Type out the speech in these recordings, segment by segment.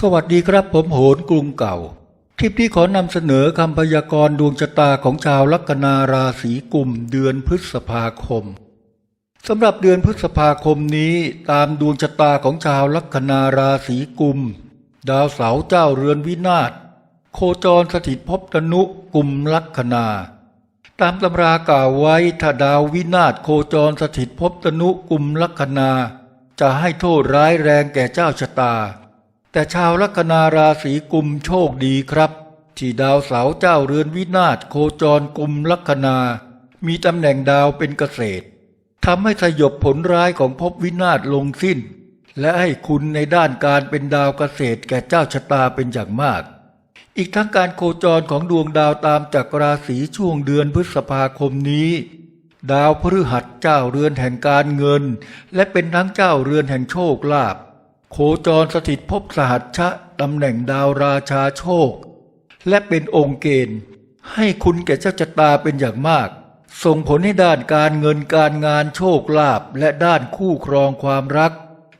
สวัสดีครับผมโหนกรุงเก่าคลิปนี้ขอนำเสนอคำพยากรณ์ดวงชะตาของชาวลัคนาราศีกุมเดือนพฤษภาคมสำหรับเดือนพฤษภาคมนี้ตามดวงชะตาของชาวลัคนาราศีกุม ดาวเสาเจ้าเรือนวินาศโคจรสถิตภพตนุกุมลัคนา ตามตำรากล่าวไว้ถ้าดาววินาศโคจรสถิตภพตนุกุมลัคนา จะให้โทษร้ายแรงแก่เจ้าชะตา แต่ชาวลัคนาราศีกุมโชคดีครับ ที่ดาวเสาเจ้าเรือนวินาศโคจรกุมลัคนา มีตำแหน่งดาวเป็นเกษตรทำให้สยบผลร้ายของภพวินาศลงสิ้น และให้คุณในด้านการเป็นดาวเกษตรแก่เจ้าชะตาเป็นอย่างมาก อีกทั้งการโคจรของดวงดาวตามจักราศีช่วงเดือนพฤษภาคมนี้ดาวพฤหัสเจ้าเรือนแห่งการเงิน และเป็นทั้งเจ้าเรือนแห่งโชคลาภ โคจรสถิตภพสหัชชะตำแหน่งดาวราชาโชค และเป็นองค์เกณฑ์ ให้คุณแก่เจ้าชะตาเป็นอย่างมาก ส่งผลให้ด้านการเงินการงานโชคลาภและด้านคู่ครองความรัก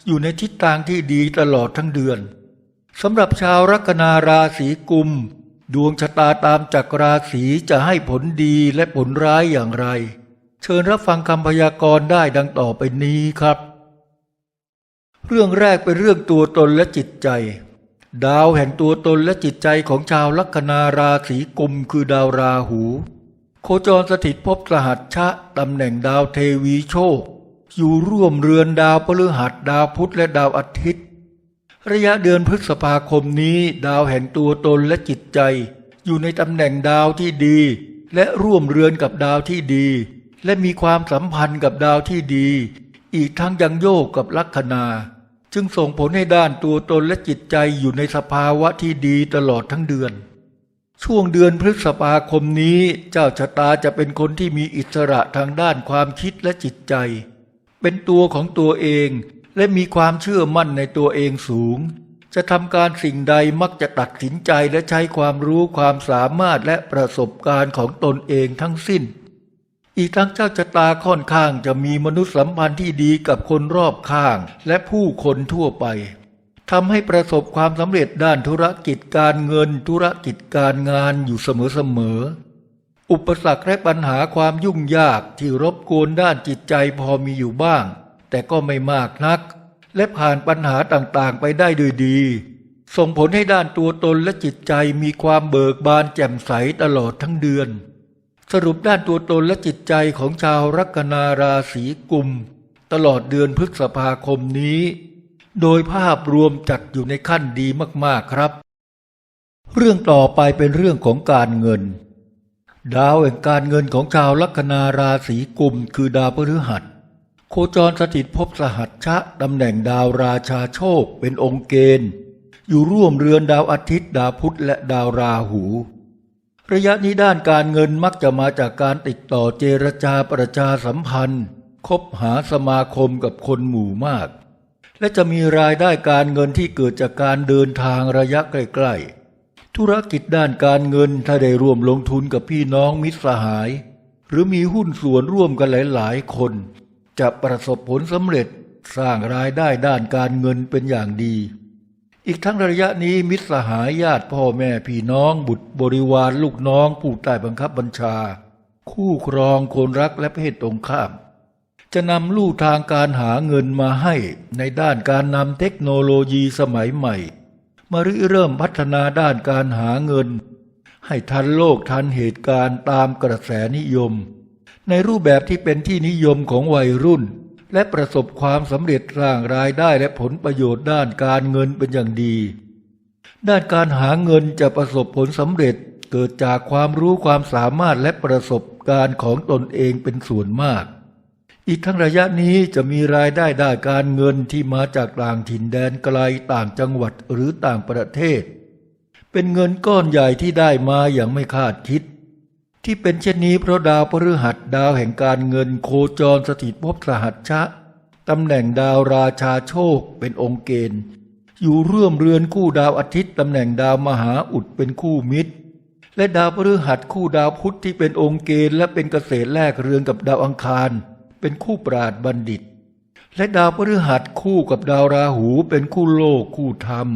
อยู่ในทิศทางที่ดีตลอดทั้งเดือนสำหรับชาวลัคนาราศีกุม ดวงชะตาตามจักราศีจะให้ผลดีและผลร้ายอย่างไร เชิญรับฟังคำพยากรณ์ได้ดังต่อไปนี้ครับ เรื่องแรกเป็นเรื่องตัวตนและจิตใจ ดาวแห่งตัวตนและจิตใจของชาวลัคนาราศีกุมคือดาวราหู โคจรสถิตภพสหัชชะตำแหน่งดาวเทวีโชค อยู่ร่วมเรือนดาวพฤหัสดาวพุธและดาวอาทิตย์ ระยะเดือนพฤษภาคมนี้ดาวแห่งตัวตนและจิตใจ อยู่ในตำแหน่งดาวที่ดี และร่วมเรือนกับดาวที่ดี และมีความสัมพันธ์กับดาวที่ดี อีกทั้งยังโยกกับลัคนา จึงส่งผลให้ด้านตัวตนและจิตใจอยู่ในสภาวะที่ดีตลอดทั้งเดือน ช่วงเดือนพฤษภาคมนี้เจ้าชะตาจะเป็นคนที่มีอิสระทางด้านความคิดและจิตใจ เป็นตัวของตัวเองและมีความเชื่อมั่นในตัวเองสูง จะทำการสิ่งใดมักจะตัดสินใจและใช้ความรู้ความสามารถและประสบการณ์ของตนเองทั้งสิ้น อีกทั้งเจ้าชะตาค่อนข้างจะมีมนุษยสัมพันธ์ที่ดีกับคนรอบข้าง และผู้คนทั่วไปทำให้ประสบความสำเร็จด้านธุรกิจการเงินธุรกิจการงานอยู่เสมอๆอุปสรรคและปัญหาความยุ่งยากที่รบกวนด้านจิตใจพอมีอยู่บ้าง แต่ก็ไม่มากนัก และผ่านปัญหาต่างๆไปได้ด้วยดี ส่งผลให้ด้านตัวตนและจิตใจมีความเบิกบานแจ่มใสตลอดทั้งเดือน สรุปด้านตัวตนและจิตใจของชาวลัคนาราศีกุม ตลอดเดือนพฤษภาคมนี้ โดยภาพรวมจัดอยู่ในขั้นดีมากๆครับ เรื่องต่อไปเป็นเรื่องของการเงิน ดาวแห่งการเงินของชาวลัคนาราศีกุม คือดาวพฤหัส โคจรสถิตภพสหัชชะตำแหน่งดาวราชาโชคเป็นองค์เกณฑ์ อยู่ร่วมเรือนดาวอาทิตย์ดาวพุธและดาวราหู ระยะนี้ด้านการเงินมักจะมาจากการติดต่อเจรจาประชาสัมพันธ์ คบหาสมาคมกับคนหมู่มาก และจะมีรายได้การเงินที่เกิดจากการเดินทางระยะใกล้ๆ ธุรกิจด้านการเงินถ้าได้ร่วมลงทุนกับพี่น้องมิตรสหาย หรือมีหุ้นส่วนร่วมกันหลายๆ คน จะประสบผลสำเร็จสร้างรายได้ด้านการเงินเป็นอย่างดี อีกทั้งระยะนี้มิตรสหายญาติพ่อแม่พี่น้องบุตรบริวารลูกน้องผู้ใต้บังคับบัญชา คู่ครองคนรักและเพศตรงข้าม จะนำลู่ทางการหาเงินมาให้ในด้านการนำเทคโนโลยีสมัยใหม่ มาริเริ่มพัฒนาด้านการหาเงิน ให้ทันโลกทันเหตุการณ์ตามกระแสนิยม ในรูปแบบที่เป็นที่นิยมของวัยรุ่น และประสบความสำเร็จสร้างรายได้และผลประโยชน์ด้านการเงินเป็นอย่างดี ด้านการหาเงินจะประสบผลสำเร็จเกิดจากความรู้ความสามารถและประสบการณ์ของตนเองเป็นส่วนมาก อีกทั้งระยะนี้จะมีรายได้ด้านการเงินที่มาจากต่างถิ่นแดนไกลต่างจังหวัดหรือต่างประเทศ เป็นเงินก้อนใหญ่ที่ได้มาอย่างไม่คาดคิด ที่เป็นเช่นนี้เพราะดาวพฤหัสดาวแห่งการเงินโคจรสถิตภพสหัชชะตำแหน่งดาวราชาโชคเป็นองค์เกณฑ์ อยู่ร่วมเรือนคู่ดาวอาทิตย์ตำแหน่งดาวมหาอุดเป็นคู่มิตร และดาวพฤหัสคู่ดาวพุธที่เป็นองค์เกณฑ์ และเป็นเกษตรแลกเรือนกับดาวอังคาร เป็นคู่ปราดบัณฑิต และดาวพฤหัสคู่กับดาวราหูเป็นคู่โลกคู่ธรรม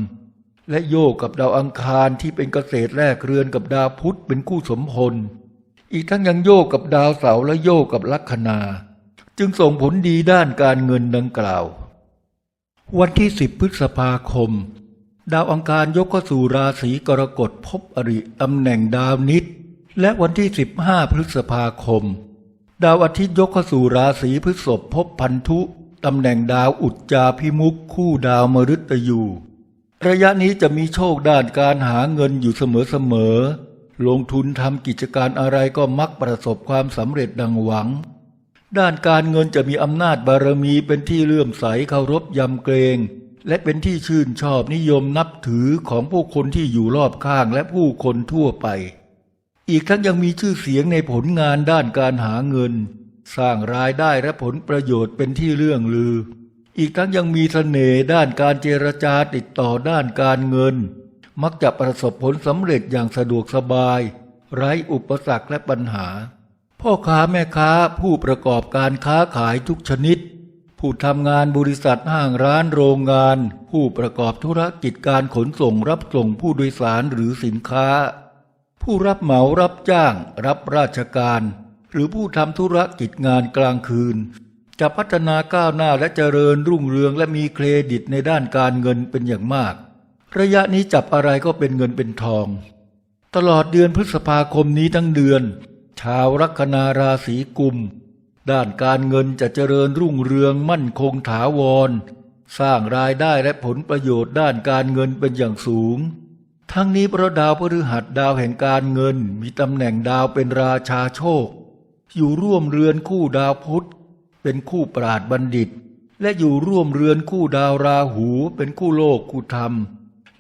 และโยกกับดาวอังคารที่เป็นเกษตรแรกเรือนกับดาวพุธเป็นคู่สมพล อีกทั้งยังโยกกับดาวเสาร์และโยกกับลัคนา จึงส่งผลดีด้านการเงินดังกล่าว วันที่ 10 พฤษภาคม ดาวอังคารยกเข้าสู่ราศีกรกฎพบอริตำแหน่งดาวนิด และวันที่ 15 พฤษภาคม ดาวอาทิตย์ยกเข้าสู่ราศีพฤษภพบพันธุตำแหน่งดาวอุจจาพิมุขคู่ดาวมฤตยู ระยะนี้จะมีโชคด้านการหาเงินอยู่เสมอๆ ลงทุนทำกิจการอะไรก็มักประสบความสำเร็จดังหวัง ด้านการเงินจะมีอำนาจบารมีเป็นที่เลื่อมใสเคารพยำเกรง และเป็นที่ชื่นชอบนิยมนับถือของผู้คนที่อยู่รอบข้างและผู้คนทั่วไป อีกทั้งยังมีชื่อเสียงในผลงานด้านการหาเงิน สร้างรายได้และผลประโยชน์เป็นที่เรื่องลือ อีกทั้งยังมีเสน่ห์ด้านการเจรจาติดต่อด้านการเงิน มักจะประสบผลสำเร็จอย่างสะดวกสบาย ไร้อุปสรรคและปัญหา พ่อค้าแม่ค้าผู้ประกอบการค้าขายทุกชนิด ผู้ทำงานบริษัทห้างร้านโรงงาน ผู้ประกอบธุรกิจการขนส่งรับส่งผู้โดยสารหรือสินค้า ผู้รับเหมารับจ้าง รับราชการ หรือผู้ทำธุรกิจงานกลางคืนจะพัฒนาก้าวหน้าและเจริญรุ่งเรืองและมีเครดิตในด้านการเงินเป็นอย่างมาก ระยะนี้จับอะไรก็เป็นเงินเป็นทอง ตลอดเดือนพฤษภาคมนี้ทั้งเดือน ชาวลัคนาราศีกุม ด้านการเงินจะเจริญรุ่งเรืองมั่นคงถาวร สร้างรายได้และผลประโยชน์ด้านการเงินเป็นอย่างสูง ทั้งนี้เพราะดาวพฤหัสดาวแห่งการเงินมีตำแหน่งดาวเป็นราชาโชค อยู่ร่วมเรือนคู่ดาวพุธ เป็นคู่ปราดบัณฑิต และอยู่ร่วมเรือนคู่ดาวราหู เป็นคู่โลกคู่ธรรม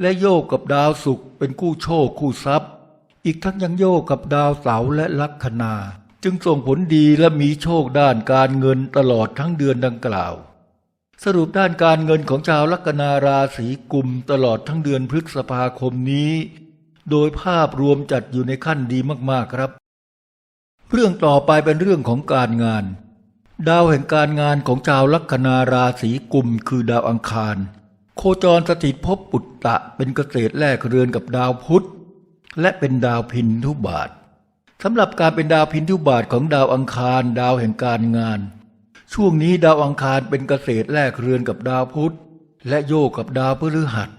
และโยกกับดาวศุกร์เป็นคู่โชคคู่ทรัพย์ อีกทั้งยังโยกกับดาวเสาร์และลัคนา จึงส่งผลดีและมีโชคด้านการเงินตลอดทั้งเดือนดังกล่าว สรุปด้านการเงินของชาวลัคนาราศีกุมตลอดทั้งเดือนพฤษภาคมนี้ โดยภาพรวมจัดอยู่ในขั้นดีมากๆครับ เรื่องต่อไปเป็นเรื่องของการงาน ดาวแห่งการงานของชาวลัคนาราศีกุมคือดาวอังคาร โคจรสถิตภพปุตตะเป็นเกษตรแรกเรือนกับดาวพุธ และเป็นดาวพินทุบาทสำหรับการเป็นดาวพินทุบาทของดาวอังคารดาวแห่งการงาน ช่วงนี้ดาวอังคารเป็นเกษตรแรกเรือนกับดาวพุธ และโยกกับดาวพฤหัส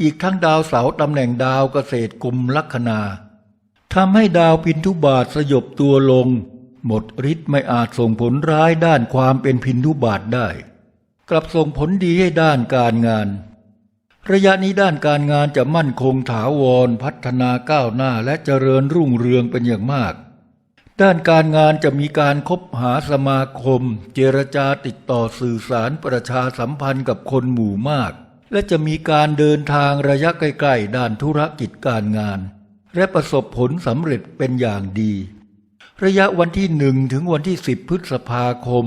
อีกทั้งดาวเสาร์ตำแหน่งดาวเกษตรกลุ่มลัคนาทำให้ดาวพินทุบาทสยบตัวลง หมดฤทธิ์ไม่อาจส่งผลร้ายด้านความเป็นพินทุบาทได้ กลับส่งผลดีให้ด้านการงาน ระยะนี้ด้านการงานจะมั่นคงถาวร พัฒนาก้าวหน้าและเจริญรุ่งเรืองเป็นอย่างมาก ด้านการงานจะมีการคบหาสมาคม เจรจาติดต่อสื่อสารประชาสัมพันธ์กับคนหมู่มาก และจะมีการเดินทางระยะใกล้ๆด้านธุรกิจการงาน และประสบผลสำเร็จเป็นอย่างดี ระยะวันที่หนึ่งถึงวันที่สิบพฤษภาคม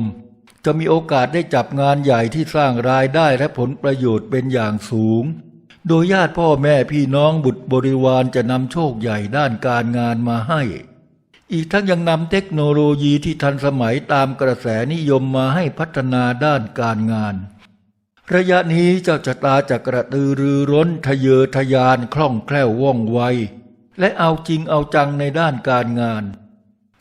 จะมีโอกาสได้จับงานใหญ่ที่สร้างรายได้และผลประโยชน์เป็นอย่างสูง โดยญาติพ่อแม่พี่น้องบุตรบริวารจะนำโชคใหญ่ด้านการงานมาให้ อีกทั้งยังนำเทคโนโลยีที่ทันสมัยตามกระแสนิยมมาให้พัฒนาด้านการงาน ระยะนี้เจ้าชะตาจะกระตือรือร้นทะเยอทะยานคล่องแคล่วว่องไว และเอาจริงเอาจังในด้านการงาน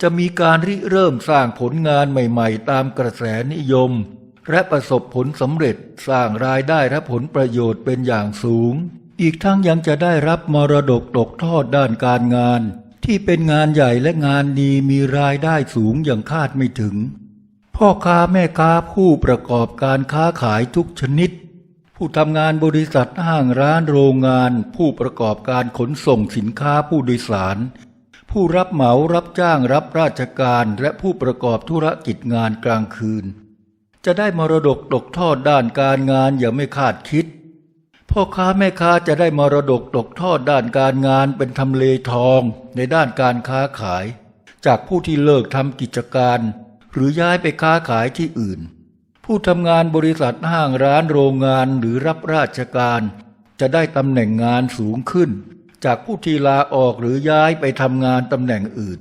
จะมีการริเริ่มสร้างผลงานใหม่ๆ ตามกระแสนิยม และประสบผลสำเร็จสร้างรายได้และผลประโยชน์เป็นอย่างสูง อีกทั้งยังจะได้รับมรดกตกทอดด้านการงาน ที่เป็นงานใหญ่และงานดีมีรายได้สูงอย่างคาดไม่ถึง พ่อค้าแม่ค้าผู้ประกอบการค้าขายทุกชนิด ผู้ทำงานบริษัทห้างร้านโรงงาน ผู้ประกอบการขนส่งสินค้าผู้โดยสาร ผู้รับเหมารับจ้างรับราชการและผู้ประกอบธุรกิจงานกลางคืน จะได้มรดกตกทอดด้านการงานอย่าไม่คาดคิด พ่อค้าแม่ค้าจะได้มรดกตกทอดด้านการงานเป็นทำเลทองในด้านการค้าขาย จากผู้ที่เลิกทำกิจการ หรือย้ายไปค้าขายที่อื่น ผู้ทำงานบริษัทห้างร้านโรงงานหรือรับราชการ จะได้ตำแหน่งงานสูงขึ้น จากผู้ที่ลาออกหรือย้ายไปทำงานตำแหน่งอื่น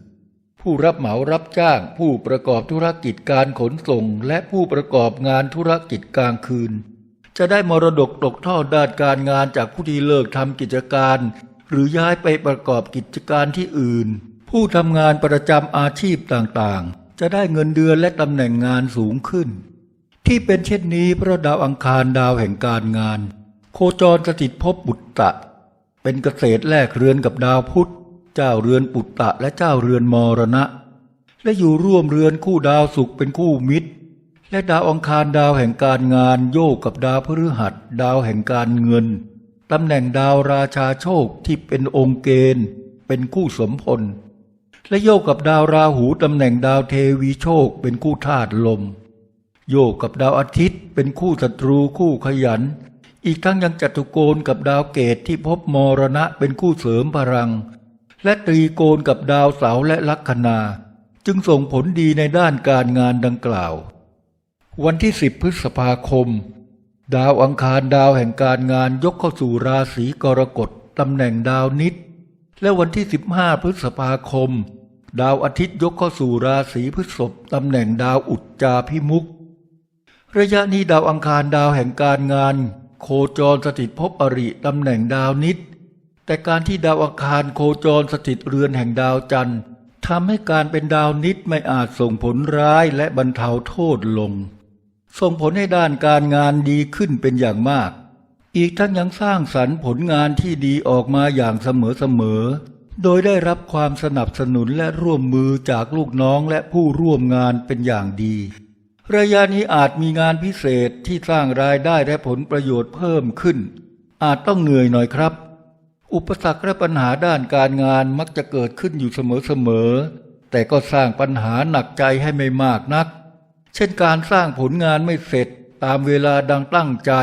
ผู้รับเหมารับจ้าง ผู้ประกอบธุรกิจการขนส่ง และผู้ประกอบงานธุรกิจกลางคืน จะได้มรดกตกทอดด้านการงานจากผู้ที่เลิกทำกิจการ หรือย้ายไปประกอบกิจการที่อื่น ผู้ทำงานประจำอาชีพต่างๆ จะได้เงินเดือนและตำแหน่งงานสูงขึ้น ที่เป็นเช่นนี้เพราะดาวอังคารดาวแห่งการงาน โคจรสถิตพบุตตะ เป็นเกษตรแลกเรือนกับดาวพุธ เจ้าเรือนปุตตะและเจ้าเรือนมรณะ และอยู่ร่วมเรือนคู่ดาวศุกร์เป็นคู่มิตร และดาวอังคารดาวแห่งการงานโยกกับดาวพฤหัส ดาวแห่งการเงินตำแหน่งดาวราชาโชคที่เป็นองค์เกณฑ์ เป็นคู่สมพล และโยกกับดาวราหูตำแหน่งดาวเทวีโชคเป็นคู่ธาตุลม โยกกับดาวอาทิตย์เป็นคู่ศัตรูคู่ขยัน อีกทั้งยังจัตุโกณกับดาวเกตที่พบมรณะเป็นคู่เสริมพลัง และตรีโกณกับดาวเสาและลัคนา จึงส่งผลดีในด้านการงานดังกล่าว วันที่ 10 พฤษภาคม ดาวอังคารดาวแห่งการงานยกเข้าสู่ราศีกรกฎตำแหน่งดาวนิด และวันที่ 15 พฤษภาคม ดาวอาทิตย์ยกเข้าสู่ราศีพฤษภตำแหน่งดาวอุจจาพิมุกระยะนี้ดาวอังคารดาวแห่งการงาน โคจรสถิตภพอริตำแหน่งดาวนิด แต่การที่ดาวอังคารโคจรสถิตเรือนแห่งดาวจันทร์ทำให้การเป็นดาวนิดไม่อาจส่งผลร้ายและบรรเทาโทษลง ส่งผลให้ด้านการงานดีขึ้นเป็นอย่างมาก อีกทั้งยังสร้างสรรค์ผลงานที่ดีออกมาอย่างเสมอๆ โดยได้รับความสนับสนุนและร่วมมือจากลูกน้องและผู้ร่วมงานเป็นอย่างดี ระยะนี้อาจมีงานพิเศษที่สร้างรายได้และผลประโยชน์เพิ่มขึ้น อาจต้องเหนื่อยหน่อยครับ อุปสรรคและปัญหาด้านการงานมักจะเกิดขึ้นอยู่เสมอๆแต่ก็สร้างปัญหาหนักใจให้ไม่มากนัก เช่นการสร้างผลงานไม่เสร็จตามเวลาดังตั้งใจ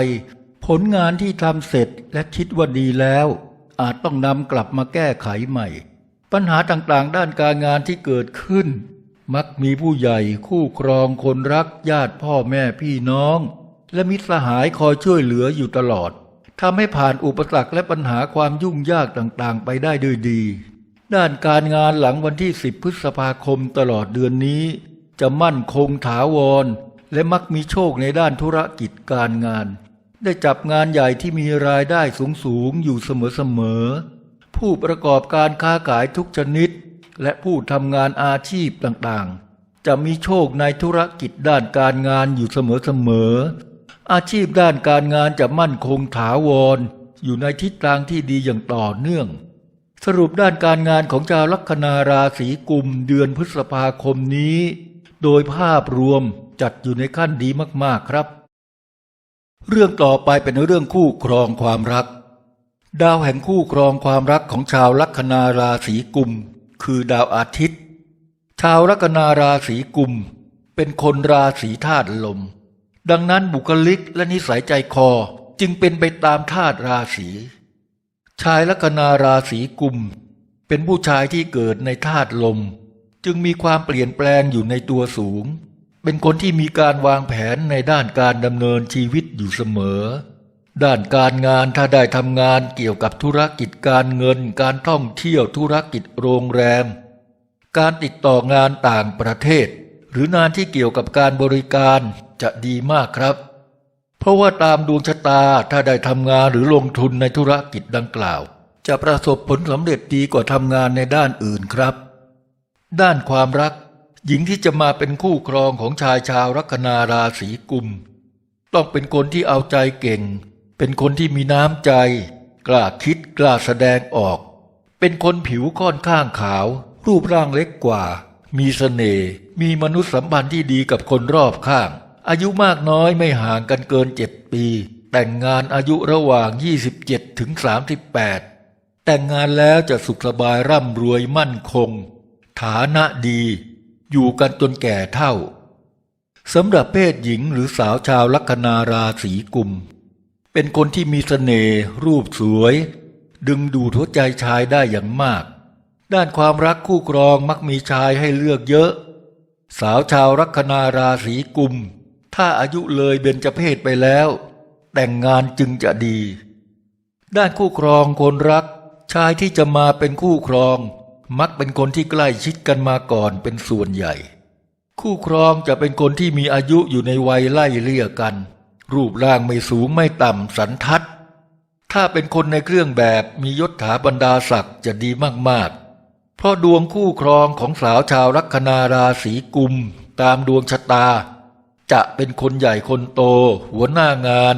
ผลงานที่ทำเสร็จและคิดว่าดีแล้ว อาจต้องนำกลับมาแก้ไขใหม่ ปัญหาต่างๆ ด้านการงานที่เกิดขึ้น มักมีผู้ใหญ่คู่ครองคนรักญาติพ่อแม่พี่น้อง และมิตรสหายคอยช่วยเหลืออยู่ตลอดทำให้ผ่านอุปสรรคและปัญหาความยุ่งยากต่างๆ ไปได้ด้วยดี ด้านการงานหลังวันที่ 10 พฤษภาคมตลอดเดือนนี้ จะมั่นคงถาวร และมักมีโชคในด้านธุรกิจการงาน ได้จับงานใหญ่ที่มีรายได้สูงๆอยู่เสมอๆผู้ประกอบการค้าขายทุกชนิด และผู้ทำงานอาชีพต่างๆ จะมีโชคในธุรกิจด้านการงานอยู่เสมอๆ อาชีพด้านการงานจะมั่นคงถาวร อยู่ในทิศทางที่ดีอย่างต่อเนื่อง สรุปด้านการงานของชาวลัคนาราศีกุมเดือนพฤษภาคมนี้ โดยภาพรวมจัดอยู่ในขั้นดีมากๆครับ เรื่องต่อไปเป็นเรื่องคู่ครองความรักดาวแห่งคู่ครองความรักของชาวลัคนาราศีกุม คือดาวอาทิตย์ ชาวลัคนาราศีกุม เป็นคนราศีธาตุลม ดังนั้นบุคลิกและนิสัยใจคอจึงเป็นไปตามธาตุราศี ชายลัคนาราศีกุม เป็นผู้ชายที่เกิดในธาตุลม จึงมีความเปลี่ยนแปลงอยู่ในตัวสูง เป็นคนที่มีการวางแผนในด้านการดำเนินชีวิตอยู่เสมอ ด้านการงานถ้าได้ทำงานเกี่ยวกับธุรกิจการเงิน การท่องเที่ยวธุรกิจโรงแรม การติดต่องานต่างประเทศ หรืองานที่เกี่ยวกับการบริการจะดีมากครับ เพราะว่าตามดวงชะตาถ้าได้ทำงานหรือลงทุนในธุรกิจดังกล่าว จะประสบผลสำเร็จดีกว่าทำงานในด้านอื่นครับ ด้านความรัก หญิงที่จะมาเป็นคู่ครองของชายชาวลัคนาราศีกุม ต้องเป็นคนที่เอาใจเก่ง เป็นคนที่มีน้ำใจ กล้าคิดกล้าแสดงออก เป็นคนผิวค่อนข้างขาว รูปร่างเล็กกว่า มีเสน่ห์มีมนุษยสัมพันธ์ที่ดีกับคนรอบข้าง อายุมากน้อยไม่ห่างกันเกินเจ็ดปี แต่งงานอายุระหว่าง 27ถึง38 แต่งงานแล้วจะสุขสบายร่ำรวยมั่นคง ฐานะดี อยู่กันจนแก่เท่าสำหรับเพศหญิงหรือสาวชาวลัคนาราศีกุม เป็นคนที่มีเสน่ห์รูปสวย ดึงดูดหัวใจชายได้อย่างมาก ด้านความรักคู่ครองมักมีชายให้เลือกเยอะ สาวชาวลัคนาราศีกุม ถ้าอายุเลยเบญจเพศไปแล้ว แต่งงานจึงจะดี ด้านคู่ครองคนรัก ชายที่จะมาเป็นคู่ครอง มักเป็นคนที่ใกล้ชิดกันมาก่อนเป็นส่วนใหญ่ คู่ครองจะเป็นคนที่มีอายุอยู่ในวัยไล่เลี่ยกัน รูปร่างไม่สูงไม่ต่ำสันทัด ถ้าเป็นคนในเครื่องแบบมียศถาบรรดาศักดิ์จะดีมากๆ เพราะดวงคู่ครองของสาวชาวลัคนาราศีกุม ตามดวงชะตา จะเป็นคนใหญ่คนโต หัวหน้างาน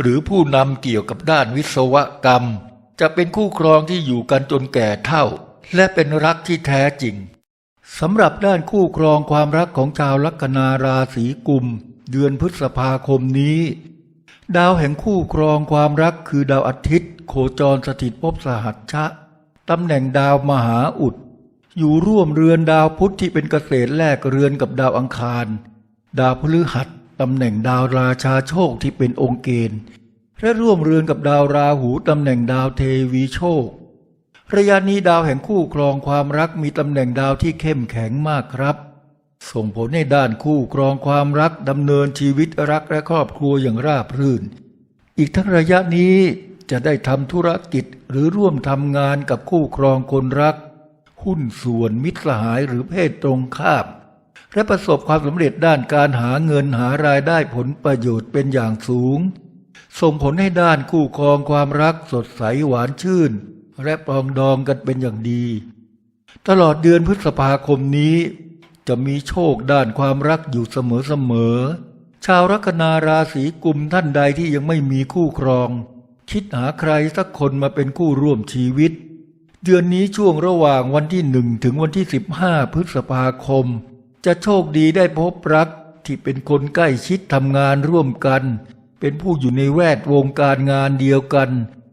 หรือผู้นำเกี่ยวกับด้านวิศวกรรม จะเป็นคู่ครองที่อยู่กันจนแก่เท่า และเป็นรักที่แท้จริงสำหรับด้านคู่ครองความรักของชาวลัคนาราศีกุม เดือนพฤษภาคมนี้ ดาวแห่งคู่ครองความรักคือดาวอาทิตย์ โคจรสถิตภพสหัชชะตำแหน่งดาวมหาอุด อยู่ร่วมเรือนดาวพุธที่เป็นเกษตรแลกเรือนกับดาวอังคาร ดาวพฤหัสตำแหน่งดาวราชาโชคที่เป็นองค์เกณฑ์และร่วมเรือนกับดาวราหูตำแหน่งดาวเทวีโชค ระยะนี้ดาวแห่งคู่ครองความรักมีตำแหน่งดาวที่เข้มแข็งมากครับ ส่งผลให้ด้านคู่ครองความรักดำเนินชีวิตรักและครอบครัวอย่างราบรื่น อีกทั้งระยะนี้จะได้ทำธุรกิจหรือร่วมทำงานกับคู่ครองคนรัก หุ้นส่วนมิตรสหายหรือเพศตรงข้าม และประสบความสำเร็จด้านการหาเงินหารายได้ผลประโยชน์เป็นอย่างสูง ส่งผลให้ด้านคู่ครองความรักสดใสหวานชื่น และปรองดองกันเป็นอย่างดี ตลอดเดือนพฤษภาคมนี้ จะมีโชคด้านความรักอยู่เสมอๆ ชาวลัคนาราศีกุมท่านใดที่ยังไม่มีคู่ครอง คิดหาใครสักคนมาเป็นคู่ร่วมชีวิต เดือนนี้ช่วงระหว่างวันที่หนึ่งถึงวันที่สิบห้าพฤษภาคม จะโชคดีได้พบรักที่เป็นคนใกล้ชิดทำงานร่วมกัน เป็นผู้อยู่ในแวดวงการงานเดียวกัน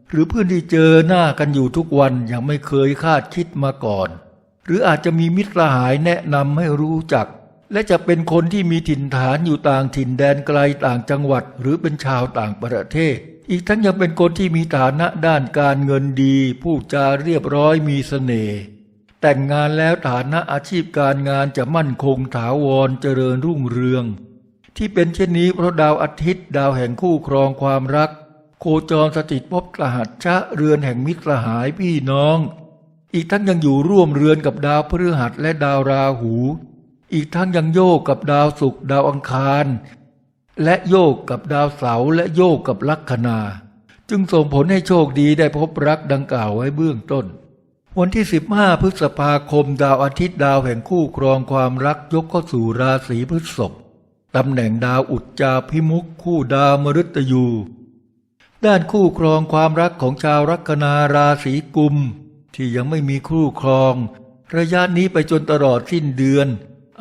หรือเพื่อนที่เจอหน้ากันอยู่ทุกวันยังไม่เคยคาดคิดมาก่อน หรืออาจจะมีมิตรหายแนะนำให้รู้จัก และจะเป็นคนที่มีถิ่นฐานอยู่ต่างถิ่นแดนไกลต่างจังหวัด หรือเป็นชาวต่างประเทศ อีกทั้งยังเป็นคนที่มีฐานะด้านการเงินดี ผู้จาเรียบร้อยมีเสน่ห์แต่งงานแล้วฐานะอาชีพการงานจะมั่นคงถาวรเจริญรุ่งเรือง ที่เป็นเช่นนี้เพราะดาวอาทิตย์ดาวแห่งคู่ครองความรัก โคจรสถิตภพรหัสชะเรือนแห่งมิตรหายพี่น้อง อีกทั้งยังอยู่ร่วมเรือนกับดาวพฤหัสและดาวราหู อีกทั้งยังโยกกับดาวศุกร์ดาวอังคาร และโยกกับดาวเสาร์และโยกกับลัคนา จึงส่งผลให้โชคดีได้พบรักดังกล่าวไว้เบื้องต้น วันที่ 15 พฤษภาคมดาวอาทิตย์ดาวแห่งคู่ครองความรักยกเข้าสู่ราศีพฤษภตำแหน่งดาวอุจจาพิมุขคู่ดาวมฤตยู ด้านคู่ครองความรักของชาวลัคนาราศีกุม ที่ยังไม่มีคู่ครอง ระยะนี้ไปจนตลอดสิ้นเดือน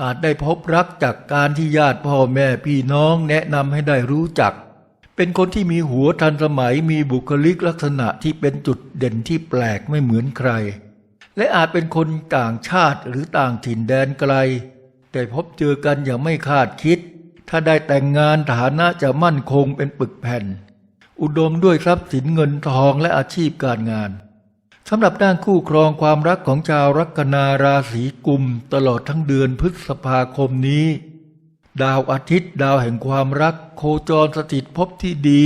อาจได้พบรักจากการที่ญาติพ่อแม่พี่น้องแนะนำให้ได้รู้จัก เป็นคนที่มีหัวทันสมัยมีบุคลิกลักษณะที่เป็นจุดเด่นที่แปลกไม่เหมือนใคร และอาจเป็นคนต่างชาติหรือต่างถิ่นแดนไกล แต่พบเจอกันอย่างไม่คาดคิด ถ้าได้แต่งงานฐานะจะมั่นคงเป็นปึกแผ่น อุดมด้วยทรัพย์สินเงินทองและอาชีพการงาน สำหรับด้านคู่ครองความรักของชาวลัคนาราศีกุมตลอดทั้งเดือนพฤษภาคมนี้ ดาวอาทิตย์ดาวแห่งความรัก โคจรสถิตภพที่ดี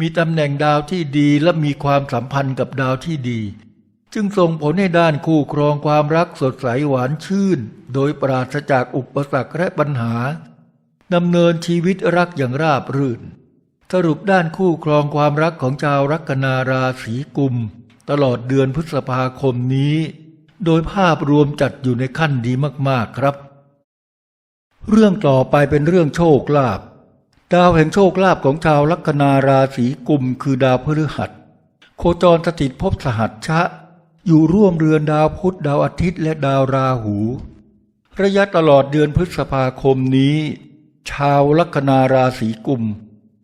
มีตำแหน่งดาวที่ดีและมีความสัมพันธ์กับดาวที่ดี จึงส่งผลให้ด้านคู่ครองความรักสดใสหวานชื่น โดยปราศจากอุปสรรคและปัญหาดำเนินชีวิตรักอย่างราบรื่น สรุปด้านคู่ครองความรักของชาวลัคนาราศีกุม ตลอดเดือนพฤษภาคมนี้ โดยภาพรวมจัดอยู่ในขั้นดีมากๆครับ เรื่องต่อไปเป็นเรื่องโชคลาภดาวแห่งโชคลาภของชาวลัคนาราศีกุมคือดาวพฤหัส โคจรสถิตภพสหัสชะ อยู่ร่วมเรือนดาวพุธดาวอาทิตย์และดาวราหู ระยะตลอดเดือนพฤษภาคมนี้ ชาวลัคนาราศีกุม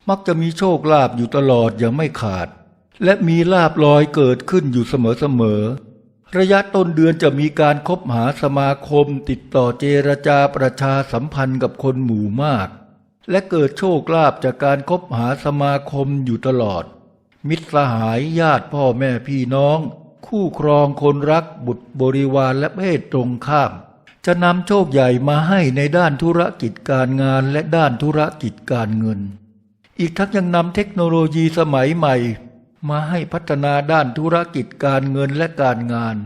มักจะมีโชคลาภอยู่ตลอดอย่างไม่ขาด และมีลาบลอยเกิดขึ้นอยู่เสมอๆ ระยะต้นเดือนจะมีการคบหาสมาคมติดต่อเจรจาประชาสัมพันธ์กับคนหมู่มาก และเกิดโชคลาภจากการคบหาสมาคมอยู่ตลอด มิตรสหายญาติพ่อแม่พี่น้อง คู่ครองคนรักบุตรบริวารและเพศตรงข้าม จะนำโชคใหญ่มาให้ในด้านธุรกิจการงานและด้านธุรกิจการเงิน อีกทั้งยังนำเทคโนโลยีสมัยใหม่ มาให้พัฒนาด้านธุรกิจการเงินและการงาน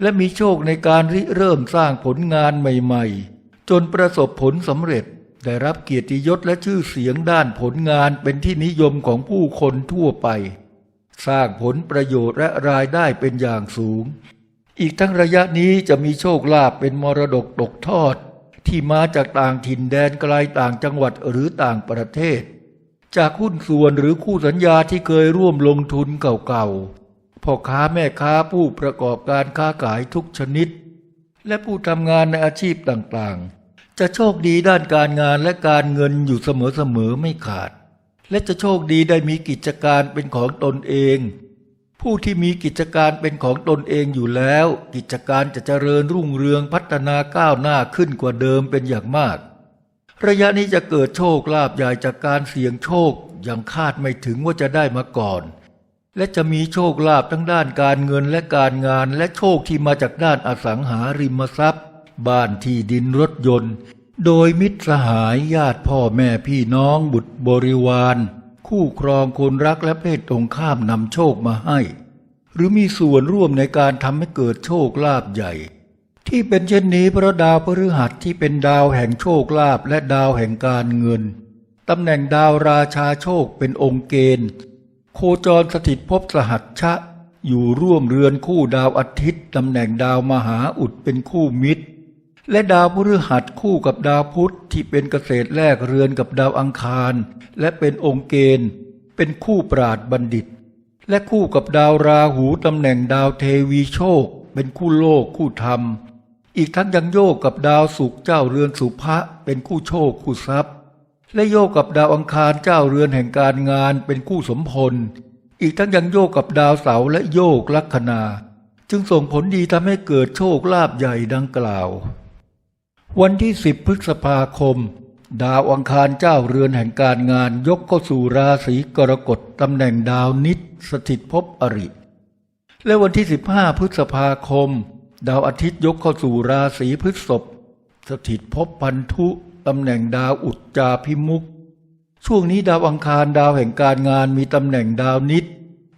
และมีโชคในการริเริ่มสร้างผลงานใหม่ๆ จนประสบผลสำเร็จได้รับเกียรติยศและชื่อเสียงด้านผลงานเป็นที่นิยมของผู้คนทั่วไป สร้างผลประโยชน์และรายได้เป็นอย่างสูง อีกทั้งระยะนี้จะมีโชคลาภเป็นมรดกตกทอด ที่มาจากต่างถิ่นแดนไกลต่างจังหวัดหรือต่างประเทศ จากหุ้นส่วนหรือคู่สัญญาที่เคยร่วมลงทุนเก่าๆพ่อค้าแม่ค้าผู้ประกอบการค้าขายทุกชนิด และผู้ทำงานในอาชีพต่างๆ จะโชคดีด้านการงานและการเงินอยู่เสมอๆไม่ขาด และจะโชคดีได้มีกิจการเป็นของตนเอง ผู้ที่มีกิจการเป็นของตนเองอยู่แล้ว กิจการจะเจริญรุ่งเรืองพัฒนาก้าวหน้าขึ้นกว่าเดิมเป็นอย่างมาก ระยะนี้จะเกิดโชคลาภใหญ่จากการเสี่ยงโชคย่างคาดไม่ถึงว่าจะได้มาก่อน และจะมีโชคลาภทั้งด้านการเงินและการงานและโชคที่มาจากด้านอสังหาริมทรัพย์ บ้านที่ดินรถยนต์ โดยมิตรสหายญาติพ่อแม่พี่น้องบุตรบริวาร คู่ครองคนรักและเพศตรงข้ามนำโชคมาให้ หรือมีส่วนร่วมในการทำให้เกิดโชคลาภใหญ่ ที่เป็นเช่นนี้เพราะดาวพฤหัสที่เป็นดาวแห่งโชคลาภและดาวแห่งการเงินตำแหน่งดาวราชาโชคเป็นองค์เกณฑ์ โคจรสถิตภพสหัสชะ อยู่ร่วมเรือนคู่ดาวอาทิตย์ตำแหน่งดาวมหาอุดเป็นคู่มิตร และดาวพฤหัสคู่กับดาวพุธที่เป็นเกษตรแรกเรือนกับดาวอังคาร และเป็นองค์เกณฑ์ เป็นคู่ปราดบัณฑิต และคู่กับดาวราหูตำแหน่งดาวเทวีโชค เป็นคู่โลกคู่ธรรม อีกทั้งยังโยกกับดาวศุกเจ้าเรือนสุภะเป็นคู่โชคคู่ทรัพย์ และโยกกับดาวอังคารเจ้าเรือนแห่งการงานเป็นคู่สมพล อีกทั้งยังโยกกับดาวเสาและโยกลัคนา จึงส่งผลดีทำให้เกิดโชคลาภใหญ่ดังกล่าว วันที่ 10 พฤษภาคม ดาวอังคารเจ้าเรือนแห่งการงานยกเข้าสู่ราศีกรกฎตำแหน่งดาวนิดสถิตภพอริ และวันที่ 15 พฤษภาคม ดาวอาทิตย์ยกเข้าสู่ราศีพฤษภสถิตภพพันธุตำแหน่งดาวอุจจาพิมุก ช่วงนี้ดาวอังคารดาวแห่งการงานมีตำแหน่งดาวนิด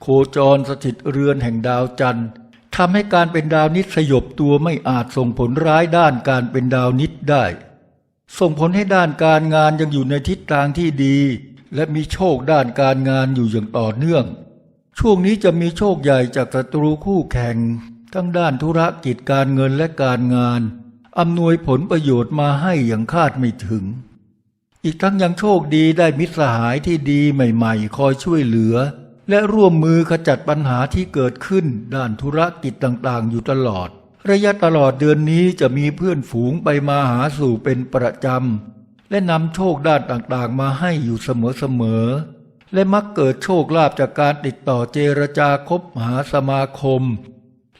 โคจรสถิตเรือนแห่งดาวจันทร์ทำให้การเป็นดาวนิดสยบตัวไม่อาจส่งผลร้ายด้านการเป็นดาวนิดได้ ส่งผลให้ด้านการงานยังอยู่ในทิศทางที่ดี และมีโชคด้านการงานอยู่อย่างต่อเนื่อง ช่วงนี้จะมีโชคใหญ่จากศัตรูคู่แข่ง ทั้งด้านธุรกิจการเงินและการงานอำนวยผลประโยชน์มาให้อย่างคาดไม่ถึง อีกทั้งยังโชคดีได้มิตรสหายที่ดีใหม่ๆ คอยช่วยเหลือ และร่วมมือขจัดปัญหาที่เกิดขึ้นด้านธุรกิจต่างๆ อยู่ตลอด ระยะตลอดเดือนนี้จะมีเพื่อนฝูงไปมาหาสู่เป็นประจำ และนำโชคด้านต่างๆ มาให้อยู่เสมอๆและมักเกิดโชคลาภจากการติดต่อเจรจาคบหาสมาคม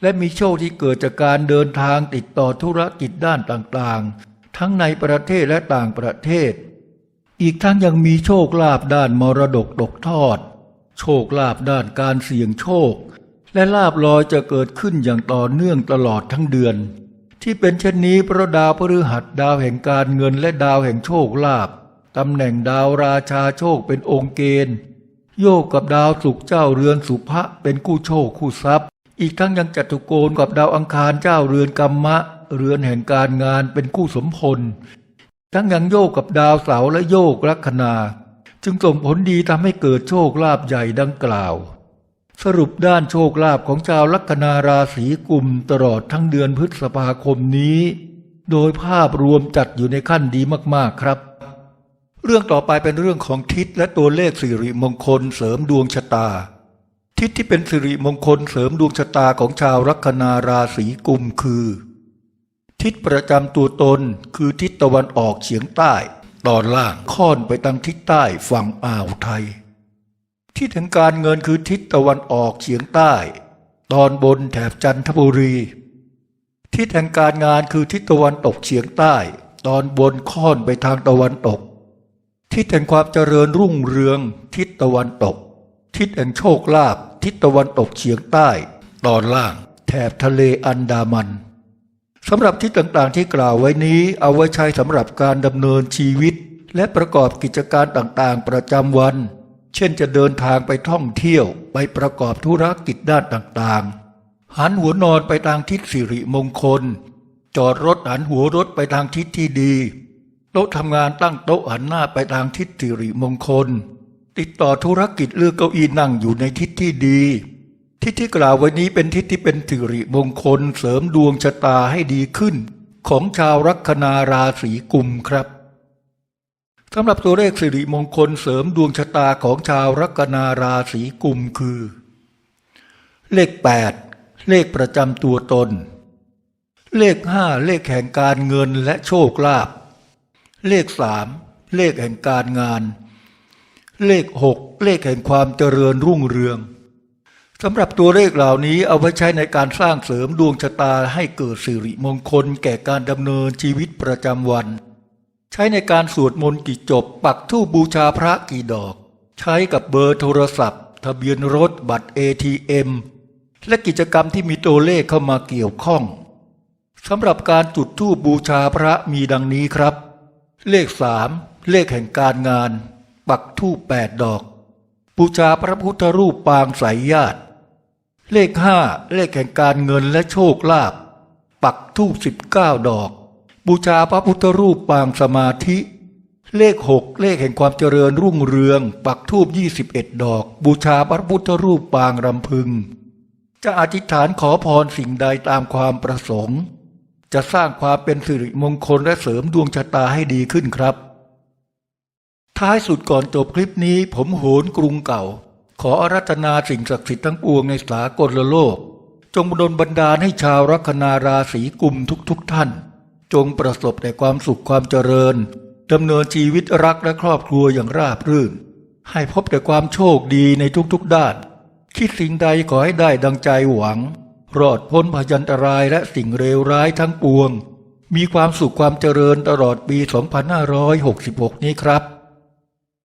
และมีโชคที่เกิดจากการเดินทางติดต่อธุรกิจด้านต่างๆ ทั้งในประเทศและต่างประเทศ อีกทั้งยังมีโชคลาภด้านมรดกตกทอด โชคลาภด้านการเสี่ยงโชค และลาภลอยจะเกิดขึ้นอย่างต่อเนื่องตลอดทั้งเดือน ที่เป็นเช่นนี้เพราะดาวพฤหัสดาวแห่งการเงินและดาวแห่งโชคลาภตำแหน่งดาวราชาโชคเป็นองค์เกณฑ์ โยกกับดาวศุกเจ้าเรือนสุภะเป็นคู่โชคคู่ทรัพย์ อีกทั้งยังจัตุโกณกับดาวอังคารเจ้าเรือนกรรมะ เรือนแห่งการงานเป็นคู่สมพล ทั้งยังโยกกับดาวเสาและโยกลัคนา จึงส่งผลดีทำให้เกิดโชคลาภใหญ่ดังกล่าว สรุปด้านโชคลาภของชาวลัคนาราศีกุมตลอดทั้งเดือนพฤษภาคมนี้ โดยภาพรวมจัดอยู่ในขั้นดีมากๆครับ เรื่องต่อไปเป็นเรื่องของทิศและตัวเลขสิริมงคลเสริมดวงชะตา ทิศที่เป็นสิริมงคลเสริมดวงชะตาของชาวลัคนาราศีกุมคือ ทิศประจำตัวตนคือทิศตะวันออกเฉียงใต้ ตอนล่างค่อนไปทางทิศใต้ฝั่งอ่าวไทย ทิศแห่งการเงินคือทิศตะวันออกเฉียงใต้ ตอนบนแถบจันทบุรี ทิศแห่งการงานคือทิศตะวันตกเฉียงใต้ ตอนบนค่อนไปทางตะวันตก ทิศแห่งความเจริญรุ่งเรืองทิศตะวันตก ทิศแห่งโชคลาภทิศตะวันตกเฉียงใต้ ตอนล่าง แถบทะเลอันดามันสำหรับทิศต่างๆที่กล่าวไว้นี้เอาไว้ใช้สำหรับการดำเนินชีวิต และประกอบกิจการต่างๆ ประจำวัน เช่นจะเดินทางไปท่องเที่ยวไปประกอบธุรกิจด้านต่างๆ หันหัวนอนไปทางทิศสิริมงคล จอดรถหันหัวรถไปทางทิศที่ดีตต๊ะทำงานตั้งโต๊ะหันหน้าไปทางทิศสิริมงคล ติดต่อธุรกิจเลือกเก้าอี้นั่งอยู่ในทิศที่ดี ทิศที่กล่าวไว้นี้เป็นทิศที่เป็นสิริมงคลเสริมดวงชะตาให้ดีขึ้น ของชาวลัคนาราศีกุมครับสำหรับตัวเลขสิริมงคลเสริมดวงชะตาของชาวลัคนาราศีกุมคือ เลข 8 เลขประจำตัวตน เลข 5 เลขแห่งการเงินและโชคลาภเลข 3 เลขแห่งการงาน เลข6เลขแห่งความเจริญรุ่งเรืองสำหรับตัวเลขเหล่านี้เอาไว้ใช้ในการสร้างเสริมดวงชะตาให้เกิดสิริมงคลแก่การดำเนินชีวิตประจำวัน ใช้ในการสวดมนต์กี่จบ ปักธูปบูชาพระกี่ดอก ใช้กับเบอร์โทรศัพท์ ทะเบียนรถบัตร ATM และกิจกรรมที่มีตัวเลขเข้ามาเกี่ยวข้องสำหรับการจุดธูปบูชาพระมีดังนี้ครับ เลขสามเลขแห่งการงาน ปักธูปแปดดอกบูชาพระพุทธรูปปางสายญาติ เลขห้าเลขแห่งการเงินและโชคลาภปักธูปสิบเก้าดอกบูชาพระพุทธรูปปางสมาธิ เลขหกเลขแห่งความเจริญรุ่งเรือง ปักธูปยี่สิบเอ็ดดอก บูชาพระพุทธรูปปางรำพึง จะอธิษฐานขอพรสิ่งใดตามความประสงค์ จะสร้างความเป็นสิริมงคลและเสริมดวงชะตาให้ดีขึ้นครับ ท้ายสุดก่อนจบคลิปนี้ผมโหนกรุงเก่า ขออารัธนาสิ่งศักดิ์สิทธิ์ทั้งปวงในสากลโลก จงบดลบันดาลให้ชาวลัคนาราศีกุมทุกๆทท่าน จงประสบแต่ความสุขความเจริญดำเนินชีวิตรักและครอบครัวอย่างราบรื่น ให้พบแต่ความโชคดีในทุกๆด้าน คิดสิ่งใดขอให้ได้ดังใจหวัง รอดพ้นพยันตรายและสิ่งเลวร้ายทั้งปวง มีความสุขความเจริญตลอดปี 2566 นี้ครับ